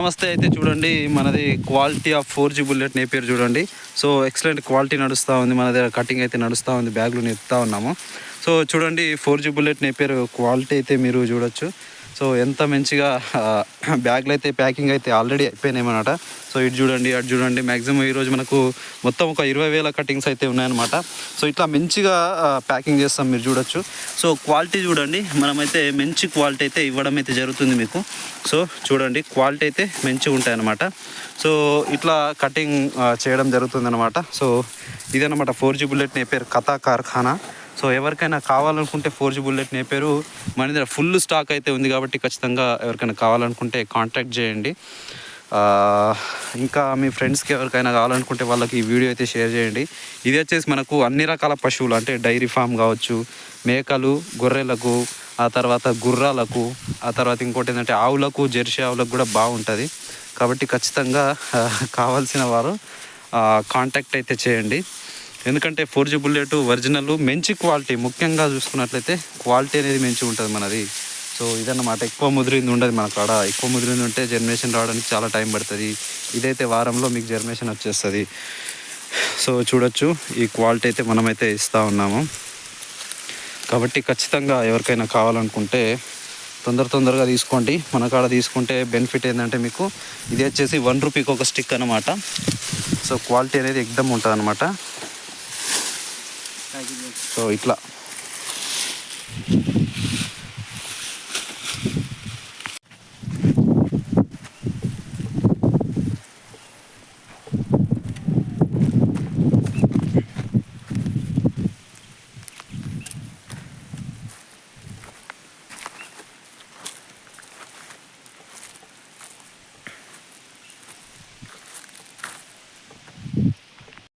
నమస్తే అయితే చూడండి మనది quality of four G bullet Napier చూడండి. సో ఎక్సలెంట్ క్వాలిటీ నడుస్తూ ఉంది మన దగ్గర కటింగ్ అయితే నడుస్తూ ఉంది బ్యాగ్లు నెత్తుతా ఉన్నాము. సో చూడండి ఫోర్ జీ బుల్లెట్ నేపేరు క్వాలిటీ అయితే మీరు చూడొచ్చు. సో ఎంత మంచిగా బ్యాగ్లు అయితే ప్యాకింగ్ అయితే ఆల్రెడీ అయిపోయినాయన్నమాట సో ఇటు చూడండి అటు చూడండి. మ్యాక్సిమం ఈరోజు మనకు మొత్తం ఒక ఇరవై వేల కటింగ్స్ అయితే ఉన్నాయన్నమాట. సో ఇట్లా మంచిగా ప్యాకింగ్ చేస్తాం మీరు చూడొచ్చు. సో క్వాలిటీ చూడండి. మనమైతే మంచి క్వాలిటీ అయితే ఇవ్వడం అయితే జరుగుతుంది మీకు. సో చూడండి క్వాలిటీ అయితే మంచిగా ఉంటాయన్నమాట. సో ఇట్లా కటింగ్ చేయడం జరుగుతుంది అనమాట సో ఇదన్నమాట ఫోర్ జీ బుల్లెట్ నేపేరు కథా కార్ఖానా. సో ఎవరికైనా కావాలనుకుంటే ఫోర్ జీ బుల్లెట్ నేపారు. మన దగ్గర ఫుల్ స్టాక్ అయితే ఉంది కాబట్టి ఖచ్చితంగా ఎవరికైనా కావాలనుకుంటే కాంటాక్ట్ చేయండి. ఇంకా మీ ఫ్రెండ్స్కి ఎవరికైనా కావాలనుకుంటే వాళ్ళకి ఈ వీడియో అయితే షేర్ చేయండి. ఇది వచ్చేసి మనకు అన్ని రకాల పశువులు అంటే డైరీ ఫామ్ కావచ్చు మేకలు గొర్రెలకు ఆ తర్వాత గుర్రాలకు ఆ తర్వాత ఇంకోటి ఏంటంటే ఆవులకు జెర్సీ ఆవులకు కూడా బాగుంటుంది. కాబట్టి ఖచ్చితంగా కావాల్సిన వారు కాంటాక్ట్ అయితే చేయండి. ఎందుకంటే ఫోర్ జీ బుల్లెట్ ఒరిజినల్ మంచి క్వాలిటీ ముఖ్యంగా చూసుకున్నట్లయితే క్వాలిటీ అనేది మంచిగా ఉంటుంది మనది. సో ఇదన్నమాట ఎక్కువ ముదిరింది ఉండదు మన కాడ. ఎక్కువ ముదిరింది ఉంటే జర్మినేషన్ రావడానికి చాలా టైం పడుతుంది. ఇదైతే వారంలో మీకు జర్నేషన్ వచ్చేస్తుంది. సో చూడొచ్చు ఈ క్వాలిటీ అయితే మనమైతే ఇస్తూ ఉన్నాము. కాబట్టి ఖచ్చితంగా ఎవరికైనా కావాలనుకుంటే తొందర తొందరగా తీసుకోండి. మన కాడ తీసుకుంటే బెనిఫిట్ ఏంటంటే మీకు ఇది వచ్చేసి వన్ రూపీకి ఒక స్టిక్ అనమాట సో క్వాలిటీ అనేది ఎగ్దమ్ ఉంటుంది అనమాట సో ఇట్లా.